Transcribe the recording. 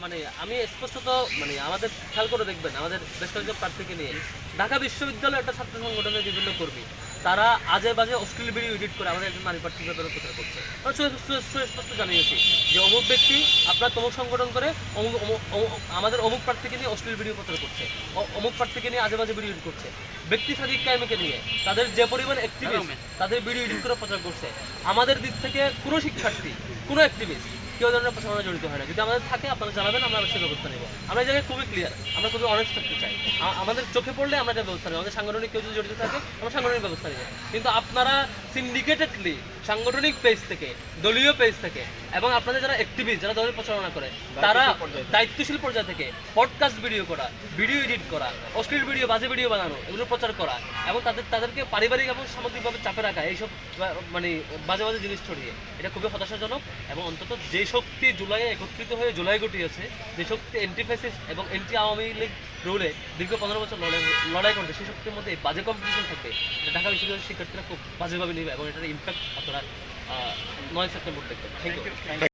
মানে আমি স্পষ্টত মানে আমাদের খেয়াল করে দেখবেন আমাদের বেশ কয়েকজন প্রার্থীকে নিয়ে ঢাকা বিশ্ববিদ্যালয়ের একটা ছাত্র সংগঠনের বিভিন্ন কর্মী তারা আজে বাজে অশ্লীল ভিডিও এডিট করে আমাদের একজন নারী প্রার্থীর ব্যাপারে প্রচার করছে। আমরা সুস্পষ্ট জানিয়েছি যে অমুক ব্যক্তি আপনার তমুক সংগঠন করে অমুক- আমাদের অমুক প্রার্থীকে নিয়ে অশ্লীল ভিডিও প্রচার করছে অমুক প্রার্থীকে নিয়ে আজে বাজে ভিডিও এডিট করছে। ব্যক্তি সাদিক কায়েমকে নিয়ে তাদের যে পরিমাণ অ্যাক্টিভিস্ট তাদের ভিডিও এডিট করে প্রচার করছে। আমাদের দিক থেকে কোনো শিক্ষার্থী কোনো অ্যাক্টিভিস্ট কেউ ধরনের প্রচারণা জড়িত হয় না। যদি আমাদের থাকে, আপনারা জানাবেন, আমরা সে ব্যবস্থা নেব। আমরা এই জায়গায় খুবই ক্লিয়ার আমরা খুবই অনেস্ট থাকতে চাই। আমাদের চোখে পড়লে আমরা এটা ব্যবস্থা নেব। আমাদের সাংগঠনিক কেউ যদি জড়িত থাকে, আমরা সাংগঠনিক ব্যবস্থা নেব। কিন্তু আপনারা সিন্ডিকেটেডলি সাংগঠনিক পেজ থেকে, দলীয় পেজ থেকে এবং আপনাদের যারা অ্যাক্টিভিস্ট যারা দলের প্রচারণা করে তারা দায়িত্বশীল পর্যায় থেকে পডকাস্ট ভিডিও করা ভিডিও এডিট করা অশ্লীল ভিডিও বাজে ভিডিও বানানো এগুলো প্রচার করা এবং তাদের তাদেরকে পারিবারিক এবং সামাজিকভাবে চাপে রাখা এইসব মানে বাজে বাজে জিনিস ছড়িয়ে এটা খুবই হতাশাজনক এবং অন্তত যে শক্তি জুলাইয়ে একত্রিত হয়ে জুলাই ঘটিয়েছে যে শক্তি এন্টিফেসিস এবং এন্টি আওয়ামী লীগ রুলে দীর্ঘ পনেরো বছর লড়াই লড়াই করবে সেই শক্তির মধ্যে এই বাজে কম্পিটিশন থাকবে ঢাকা বিশ্ববিদ্যালয়ের শিক্ষার্থীরা খুব বাজেভাবে নেবে এবং এটার ইম্প্যাক্ট আপনারা আহ, নয় সেপ্টেম্বর দেখবেন থ্যাংক ইউ